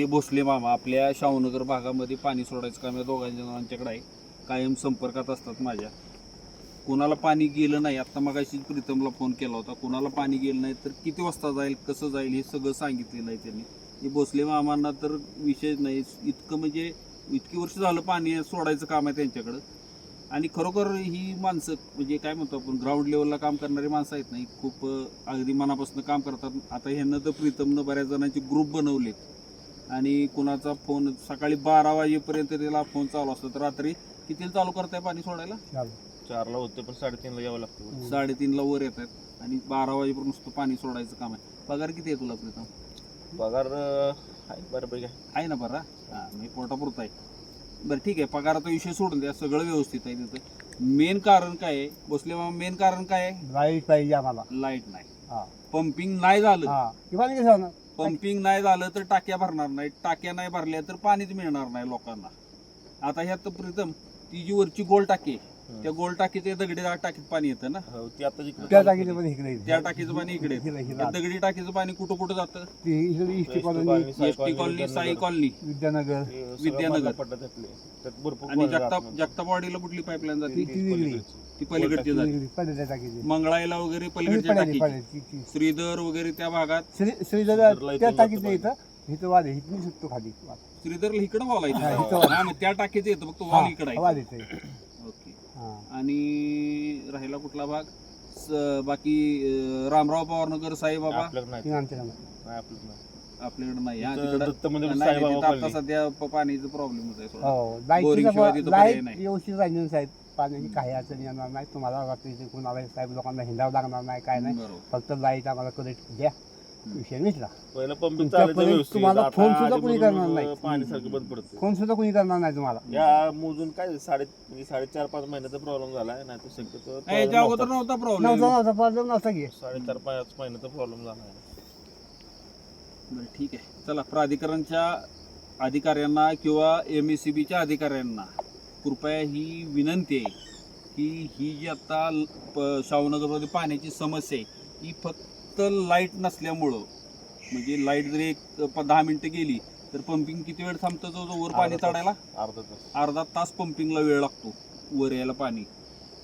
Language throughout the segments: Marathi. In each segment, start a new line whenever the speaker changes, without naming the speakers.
हे भोसले मामा आपल्या शाहूनगर भागामध्ये पाणी सोडायचं काम या दोघांच्या जणांच्याकडे आहे. कायम संपर्कात असतात माझ्या. कोणाला पाणी गेलं नाही आत्ता मगाशी प्रीतमला फोन केला होता. कोणाला पाणी गेलं नाही तर किती वाजता जाईल कसं जाईल हे सगळं सांगितलेलं आहे त्यांनी. हे भोसले मामांना तर विषय नाही. इतकं म्हणजे इतकी वर्ष झालं पाणी सोडायचं काम आहे त्यांच्याकडं. आणि खरोखर ही माणसं म्हणजे काय म्हणतो आपण ग्राउंड लेवलला काम करणारी माणसं आहेत नाही खूप अगदी मनापासून काम करतात. आता ह्यांना तर प्रीतमनं बऱ्याच जणांचे ग्रुप बनवलेत. आणि कुणाचा फोन सकाळी बारा वाजेपर्यंत त्याला फोन चालू असतो. तर रात्री कितीला चालू करताय पाणी सोडायला?
चारला होते पण साडेतीनला यावं लागतं.
साडेतीनला वर येतात आणि बारा वाजेपर्यंत नुसतं पाणी सोडायचं काम आहे. पगार किती आहे तुला प्रीतम
पगार आहे बऱ्यापैकी आहे.
आहे ना बरं? हां मी पोटापुरता आहे. बरं ठीक आहे. पगाराचा विषय सोडून द्या. सगळं व्यवस्थित आहे तिथं. मेन कारण काय आहे? बसले मेन कारण काय आहे?
लाइट पाहिजे आम्हाला.
लाइट नाही.
हा.
पंपिंग नाही झालं.
हा. किंवा?
पंपिंग नाही झालं तर टाक्या भरणार नाही. टाक्या नाही भरल्या तर पाणीच मिळणार नाही लोकांना. आता ह्यात प्रीतम ती जी वरची गोल टाकी आहे, त्या गोल टाकीत दगडी टाकीत पाणी येतं ना?
हो, ती आता जिकडे
त्या टाकीचं पण इकडे
त्या टाकीचं पाणी इकडे येतं. त्या दगडी टाकीचं पाणी कुठं कुठं जातं?
ती इकडे इष्टी
west
colony
colony, Sai
S T colony Sai colony
Vidyanagar.
ते सगळं
विद्यानगर.
त्यातले. त्यात भरपूर
आणि
जात
जगताप. जगतापवाडीला कुठली पाईपलाईन जाते?
ती- ती वेगळी.
पलीकडची.
ती पलीकडची जाते.
वेगळी, पलीकडच्या
मंगळाईला वगैरे पलीकडच्या
पलीकडची,
टाकी
पलीकडची, ती- ती.
श्रीधर वगैरे त्या भागात.
श्री श्रीधर
श्रीधरला
त्या
इथून
टाकीत नाही इथं. इथं वाद आहे. इथून सुटतो खाली. वाद.
श्रीधरला इकडं बोलायचं
हा, इथं
हा,
वाला.
मग त्या टाकीचं येतं. फक्त वॉल इकडं
वाद
आहे
येते
ओके
हा
आणि राहिला कुठला भाग? स- बाकी अं, रामराव पवारनगर साईबाबा?
आपल्याकडे नाही.
आमच्या
नाही. आपल्याकडे नाही.
आपल्याकडे नाही. हा,
इथं
तिकडं
दत्त मंदिर
नाही, नाही,
साईबाबा
तिथं आता
कॉलनी.
सध्या प- पाणीचा प्रॉब्लेमच आहे थोडा.
हो
बोरिंगशिवाय
लाइट
तिथं पर्याय
लाइट
नाही.
व्यवस्थित राहिली साहेब. पाण्याची काही अडचण येणार नाही. तुम्हाला रात्री इथे कोणाला साहेब लोकांना हिंडावं लागणार नाही काय नाही.
बरोबर.
फक्त लाइट आम्हाला करेक्ट द्या. विषय मिटला
पहिलं पंपिंग
तुमच्यापर्यंत
चालायचं व्यवस्थित.
तुम्हाला
आता
फोन सुद्धा कोणी करणार नाही.
पाणी सारखं बंद पडतं
कोण सुद्धा कोणी करणार नाही तुम्हाला.
या मोजून काय साडे म्हणजे साडेचार पाच महिन्याचा प्रॉब्लेम झालाय नाही तर शक्यतो
ए, याच्या अगोदर नव्हता.
नव्हता
प्रॉब्लेम
नव्हता प्रॉब्लेम नव्हता की.
साडेचार पाच महिन्याचा प्रॉब्लेम झालाय.
बरं ठीक आहे. चला प्राधिकरणच्या अधिकाऱ्यांना किंवा एम एस सी बीच्या अधिकाऱ्यांना कृपया ही विनंती आहे की ही जी आता ल- प- शाहूनगरमध्ये पाण्याची समस्या आहे ही फक्त लाइट नसल्यामुळं म्हणजे लाइट जरी एक प- दहा मिनटं गेली तर पंपिंग किती वेळ थांबतं जो वर पाणी
अर्धा तास.
चढायला?
अर्धा तास.
अर्धा तास पंपिंगला वेळ लागतो वर यायला पाणी.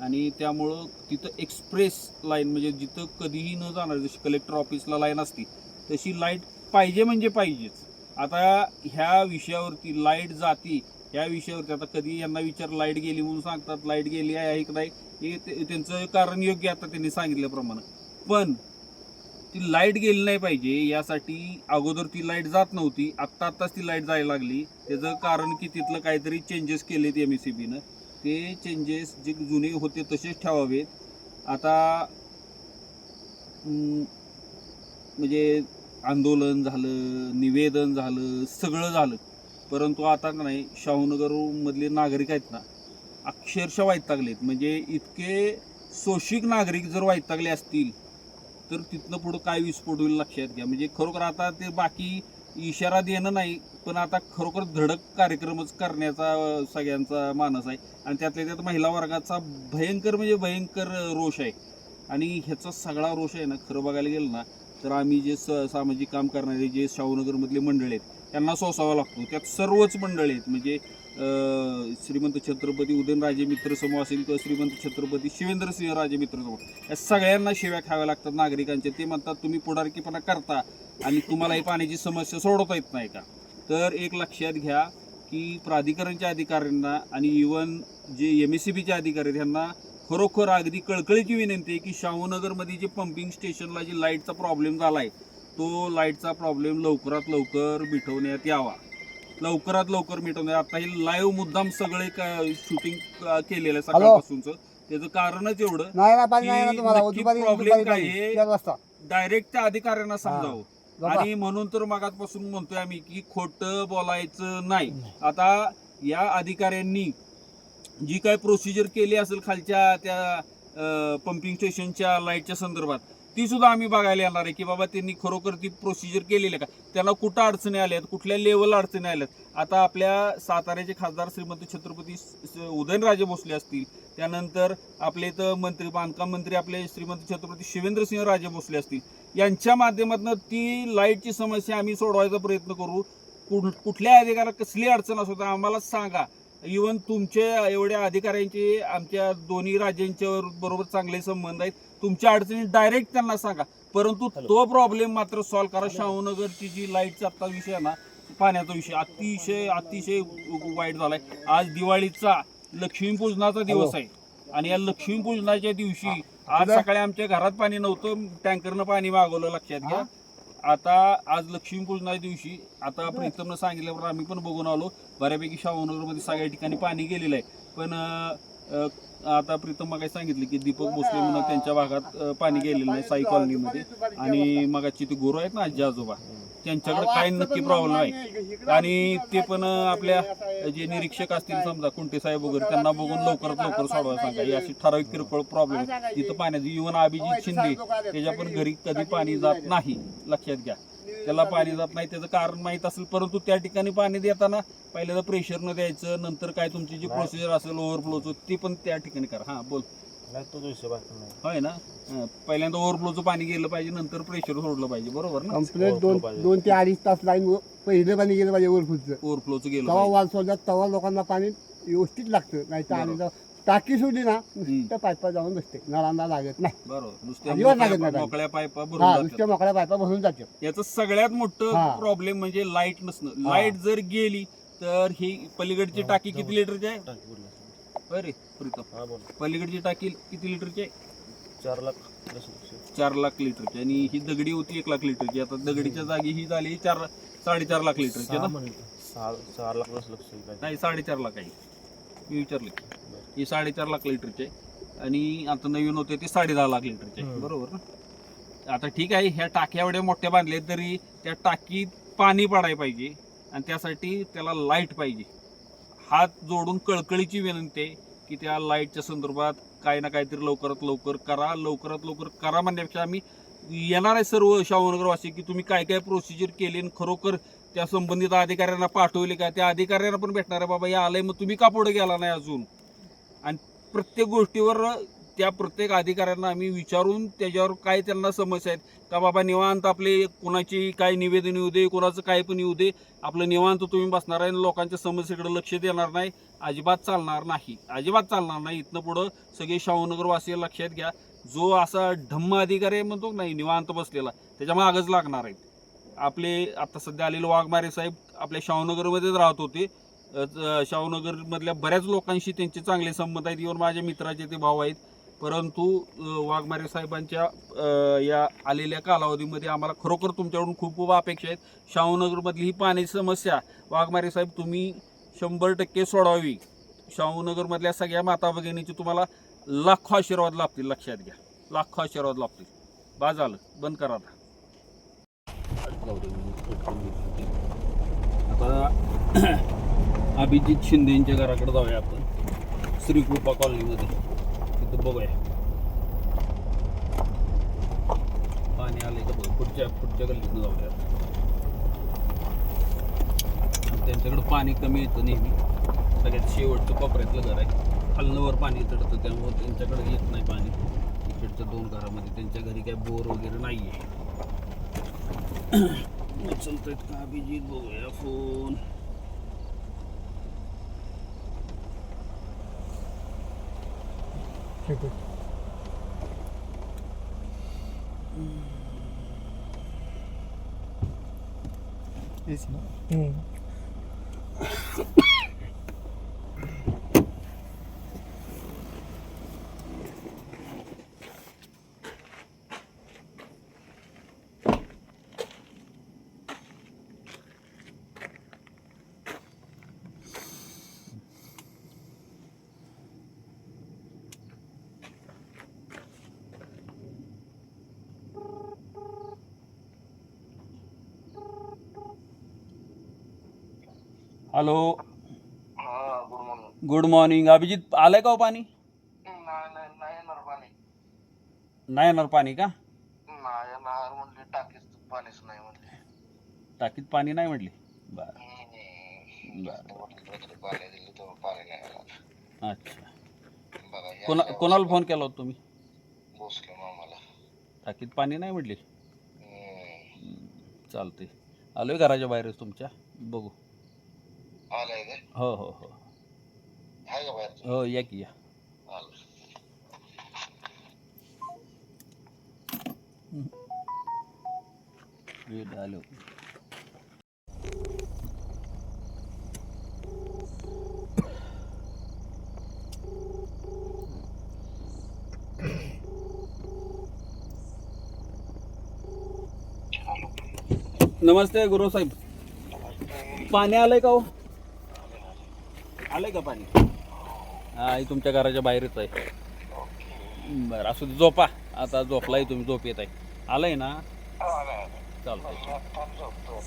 आणि त्यामुळं तिथं एक्सप्रेस लाईन म्हणजे जिथं कधीही न जाणार जशी कलेक्टर ऑफिसला लाईन असती तशी लाइट पाहिजे म्हणजे पाहिजेच. आता ह्या विषयावरती लाइट जाती ह्या विषयावरती आता कधी यांना विचार लाइट गेली म्हणून सांगतात लाइट गेली आहे की नाही हे ते- त्यांचं कारण योग्य आता त्यांनी सांगितल्याप्रमाणे. पण ती लाइट गेली नाही पाहिजे यासाठी अगोदर ती लाइट जात नव्हती आत्ता आत्ताच ती लाइट जायला लागली. त्याचं कारण की तिथलं काहीतरी चेंजेस केलेत एम एस सी बीनं ते चेंजेस जे जुने होते तसेच ठेवावेत. आता म्हणजे आंदोलन झालं निवेदन झालं सगळं झालं. परंतु आता नाही शाहूनगरमधले नागरिक आहेत ना अक्षरशः वैतागलेत. म्हणजे इतके सोशिक नागरिक जर वैतागले असतील तर तिथनं पुढं काय विस्फोट होईल लक्षात घ्या. म्हणजे खरोखर आता ते बाकी इशारा देणं नाही पण आता खरोखर धडक कार्यक्रमच करण्याचा सगळ्यांचा मानस आहे. आणि त्यातल्या त्यात महिला वर्गाचा भयंकर म्हणजे भयंकर रोष आहे. आणि ह्याचा सगळा रोष आहे ना खरं बघायला गेलं ना तर आम्ही जे स सामाजिक काम करणारे जे शाहूनगरमधले मंडळी आहेत त्यांना सोसावा लागतो. त्यात सर्वच मंडळी आहेत. म्हणजे श्रीमंत छत्रपती उदयनराजे मित्र समूह असेल किंवा श्रीमंत छत्रपती शिवेंद्रसिंह राजे मित्र समूह या सगळ्यांना शिव्या खाव्या लागतात नागरिकांच्या. ते म्हणतात तुम्ही पुढारकीपणा करता आणि तुम्हाला ही पाण्याची समस्या सोडवता येत नाही का? तर एक लक्षात घ्या की प्राधिकरणच्या अधिकाऱ्यांना आणि इवन जे एम एस सी बीचे अधिकारी आहेत यांना खरोखर अगदी कळकळीची विनंती आहे की शाहूनगरमध्ये जे पंपिंग स्टेशनला जी लाईटचा प्रॉब्लेम झाला आहे तो लाईटचा प्रॉब्लेम लवकरात लवकर मिटवण्यात यावा. लवकरात लवकर मिटवण्यात आता हे लाईव्ह मुद्दाम सगळे शूटिंग केलेलं आहे सकाळपासूनच. त्याचं कारणच एवढं
नाही ना पाणी नाही ना
की
तुम्हाला.
नक्की
दुपारी
problem
दुपारी
काय
पाणी.
आहे?
चार वाजता.
डायरेक्ट त्या अधिकाऱ्यांना समजावं. आणि म्हणून तर मागासपासून म्हणतोय आम्ही की खोटं बोलायचं नाही. आता या अधिकाऱ्यांनी जी काय प्रोसिजर केली असेल खालच्या त्या पंपिंग स्टेशनच्या लाईटच्या संदर्भात ती सुद्धा आम्ही बघायला येणार आहे की बाबा त्यांनी खरोखर ती प्रोसिजर केलेली आहे का? त्यांना कुठं अडचणी आल्यात कुठल्या लेवल अडचणी आल्यात आता आपल्या साताऱ्याचे खासदार श्रीमंत छत्रपती उदयनराजे भोसले असतील. त्यानंतर आपले इथं मंत्री बांधकाम मंत्री आपले श्रीमंत छत्रपती शिवेंद्रसिंह राजे भोसले असतील. यांच्या माध्यमातून ती लाईटची समस्या आम्ही सोडवायचा प्रयत्न करू. कुठ- कुठल्या अधिकाऱ्याला कसली अडचण असो तर आम्हाला सांगा. इवन तुमचे एवढ्या अधिकाऱ्यांचे आमच्या दोन्ही राज्यांच्या बरोबर चांगले संबंध आहेत. तुमच्या अडचणी डायरेक्ट त्यांना सांगा. परंतु. तो प्रॉब्लेम मात्र सॉल्व्ह करा. शाहूनगरची जी लाईटचा आता विषय आहे ना पाण्याचा विषय अतिशय अतिशय वाईट झालाय. आज दिवाळीचा लक्ष्मीपूजनाचा दिवस आहे. आणि या लक्ष्मीपूजनाच्या दिवशी आज सकाळी आमच्या घरात पाणी नव्हतं. टँकरनं पाणी मागवलं लक्षात घ्या. आता आज लक्ष्मीपूजनाच्या दिवशी आता प्रीतमनं सांगितल्यावर आम्ही पण बघून आलो. बऱ्यापैकी शाहूनगरमध्ये सगळ्या ठिकाणी पाणी गेलेलं आहे. पण आता प्रीतम मग सांगितलं की दीपक भोसले म्हणून त्यांच्या भागात पाणी गेलेलं नाही साई कॉलनीमध्ये. आणि मगाची ती गुरु आहेत ना आजी आजोबा त्यांच्याकडे काय नक्की प्रॉब्लेम आहे आणि ते पण आपल्या जे निरीक्षक असतील समजा कुंटे साहेब वगैरे त्यांना बघून लवकरात लवकर सोडवायला सांगा. ही अशी ठराविक किरकोळ प्रॉब्लेम तिथं पाण्याची इवन अभिजित शिंदे त्याच्या पण घरी कधी पाणी जात नाही लक्षात घ्या. त्याला पाणी जात नाही त्याचं कारण माहीत असेल परंतु त्या ठिकाणी पाणी देताना पहिल्यांदा प्रेशरनं द्यायचं नंतर काय तुमची जी प्रोसिजर असेल ओव्हरफ्लोचं ती पण त्या ठिकाणी करा. हां बोल.
नाही तोच विषय बाकी नाही.
होय ना? हं, पहिल्यांदा ओव्हरफ्लोचं पाणी गेलं पाहिजे नंतर प्रेशर सोडलं पाहिजे बरोबर ना?
कंप्लेंट
हो,
दोन. दोन ते अडीच तास लाईन पहिलं पाणी गेलं पाहिजे ओरफुटचं
ओव्हरफ्लोचं गेलं
तवा
पाहिजे.
वाल सोडल्यात तवा लोकांना पाणी व्यवस्थित लागतं नाही तर आणि. टाकी सोडली ना नुसतं पायपा जाऊन बसते. नळांना लागत नाही.
बरोबर. नुसत्या
अजिबात लागत
मोकळ्या
नाही.
मोकळ्या पायपा भरून
हा
जातात.
नुसत्या मोकळ्या पायपा भरून जाते
याचं सगळ्यात मोठं
हा.
प्रॉब्लेम म्हणजे लाइट नसणं. लाइट जर गेली तर ही पलीकडची टाकी. किती लिटरची आहे? अरे प्रीतम.
हा बोल.
पलीकडची टाकी किती लिटरची आहे?
चार लाख.
चार लाख लिटरची आणि ही दगडी होती एक लाख लिटरची आता दगडीच्या जागी ही झाली चार साडेचार लाख लिटरची ना?
सहा सहा लाख
नाही साडेचार लाख आहे. मी विचारले. ही साडेचार लाख लिटरची आणि आता नवीन होते ते साडे दहा लाख लिटरचे. बरोबर ना आता ठीक आहे ह्या टाक्या एवढ्या मोठ्या बांधल्या आहेत, तरी त्या टाकीत पाणी पडायला पाहिजे आणि त्यासाठी त्याला लाइट पाहिजे हात जोडून कळकळीची विनंती आहे की त्या लाईटच्या संदर्भात काय ना काहीतरी लवकरात लवकर करा लवकरात लवकर करा म्हणण्यापेक्षा आम्ही येणार आहे सर्व शाहूनगरवासी की तुम्ही काय काय प्रोसिजर केली आणि खरोखर त्या संबंधित अधिकाऱ्यांना पाठवले का? त्या अधिकाऱ्यांना पण भेटणार आहे बाबा या आलंय मग तुम्ही का पुढे गेला नाही अजून? आणि प्रत्येक गोष्टीवर त्या प्रत्येक अधिकाऱ्यांना आम्ही विचारून त्याच्यावर काय त्यांना समस्या आहेत का बाबा निवांत आपले कोणाची काय निवेदन येऊ दे कोणाचं काय पण येऊ दे आपलं निवांत तुम्ही बसणार आहे आणि लोकांच्या समस्येकडे लक्ष देणार नाही अजिबात चालणार नाही अजिबात चालणार नाही. इथनं पुढं सगळे शाहूनगरवासी लक्षात घ्या जो असा ढम्म अधिकारी आहे म्हणतो नाही निवांत बसलेला त्याच्या मागच लागणार आहेत. आपले आता सध्या आलेले वाघमारे साहेब आपल्या शाहूनगरमध्येच राहत होते. शाहनगरमधल्या शाहूनगरमधल्या बऱ्याच लोकांशी त्यांचे चांगले संबंध आहेत. इव्हन माझ्या मित्राचे ते भाऊ आहेत. परंतु वाघमारे साहेबांच्या या आलेल्या कालावधीमध्ये आम्हाला खरोखर तुमच्याकडून खूप खूप अपेक्षा आहेत. शाहूनगरमधली ही पाण्याची समस्या वाघमारे साहेब तुम्ही शंभर टक्के सोडावी शाहूनगरमधल्या सगळ्या माता भगिनीचे तुम्हाला लाखो आशीर्वाद लाभतील लक्षात घ्या. लाखो आशीर्वाद लाभतील. बा झालं. बंद करा आता आता अभिजित यांच्या घराकडे जाऊया आपण. श्रीकृपा कॉलनीमध्ये. तिथं बघूया. पाणी आले तर बघ? पुढच्या पुढच्या गल्लीतनं जाऊया. त्यांच्याकडं पाणी कमी येतं नेहमी. सगळ्यात शेवटचं कोपऱ्यातलं घर आहे. खालनवर पाणी चढतं त्यामुळे त्यांच्याकडे येत नाही पाणी. इकडच्या दोन घरामध्ये त्यांच्या घरी काय बोर वगैरे नाही आहे उचलतायत का अभिजित बघूया फोन हॅलो
हा good morning
good morning Abhijit आलंय का हो पाणी?
नाही नाही नाही येणार पाणी.
नाही येणार पाणी का?
नाही येणार म्हणले टाकीच पाणीच नाही म्हणले.
टाकीत पाणी नाही म्हटली? बर.
हम्म.
बर.
म्हटलं रात्री पाणी दिलं तेव्हा पाणी नाही येणार.
अच्छा.
बघा या
कोणा कोणाला फोन केला होता तुम्ही?
भोसले मामाला.
टाकीत पाणी नाही म्हटली?
हम्म.
चालतंय. आलोय घराच्या बाहेरच तुमच्या? बघू.
आलाय
हो हो हो.
आहे का बाहेर?
हो या की या.
आलं.
नमस्ते गुरु साहेब. पाणी आलंय का हो? आलंय का पाणी? हा ही तुमच्या घराच्या बाहेरच आहे. बरं असू दे झोपा. आता झोपलाय तुम्ही झोप येत आहे. आलंय ना? चालतंय.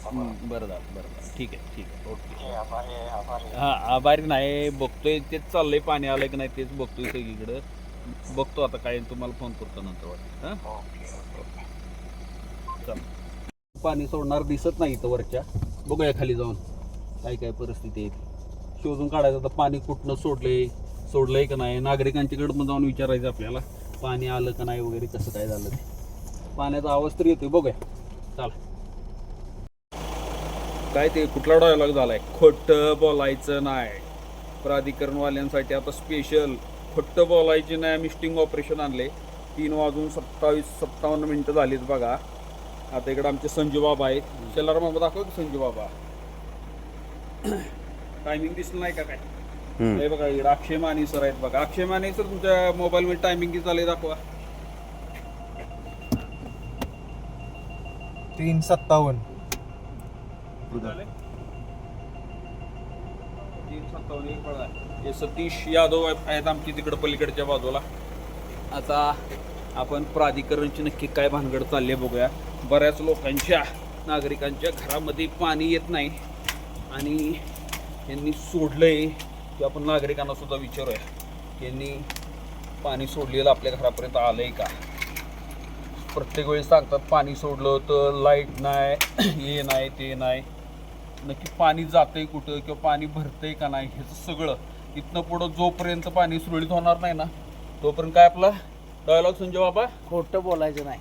हं, बरं झालं बरं झालं. ठीक आहे ठीक आहे. ओके. हां आभारी नाही बघतोय तेच चाललंय पाणी आलंय की नाही तेच बघतोय सगळीकडं. बघतो आता काय तुम्हाला फोन करतो नंतर वाटतं हां? चल. पाणी सोडणार दिसत नाही इथं वरच्या. बघूया खाली जाऊन काय काय परिस्थिती आहे ती. शोधून काढायचं आता पाणी कुठनं सोडलंय सोडलंय का नाही? नागरिकांच्याकडे पण जाऊन विचारायचं आपल्याला पाणी आलं का नाही वगैरे कसं काय झालं ते. पाण्याचा आवाज तर येतोय बघूया. चला. काय ते कुठला डायलॉग झालाय? खोटं बोलायचं नाही. प्राधिकरणवाल्यांसाठी आता स्पेशल खोटं बोलायचे नाही मिस्टिंग ऑपरेशन आणले. तीन वाजून सत्तावीस सत्तावन्न मिनटं झालीत बघा. आता इकडे आमचे संजू बाबा आहेत. शेलार मामा दाखव की संजू बाबा टायमिंग दिसलं नाही का काय? हे बघा इकडे अक्षय माने सर आहेत बघा. अक्षय माने सर तुमच्या मोबाईल मध्ये टायमिंग किती झाले दाखवा.
तीन सत्तावन्न.
तीन सत्तावन्न एक बघा हे सतीश यादव आहेत आमची तिकडं पलीकडच्या बाजूला. आता आपण प्राधिकरणची नक्की काय भानगड चालले बघूया. बऱ्याच लोकांच्या नागरिकांच्या घरामध्ये पाणी येत नाही. आणि यांनी सोडलंय की आपण नागरिकांना सुद्धा विचारूया यांनी पाणी सोडलेलं आपल्या घरापर्यंत आलं आहे का? प्रत्येक वेळेस सांगतात पाणी सोडलं तर लाइट नाही हे नाही ते नाही. नक्की पाणी जातंय कुठं किंवा पाणी भरतंय का नाही ह्याचं सगळं. इथनं पुढं जोपर्यंत पाणी सुरळीत होणार नाही ना तोपर्यंत काय आपला डायलॉग संजय बाबा?
खोटं बोलायचं नाही.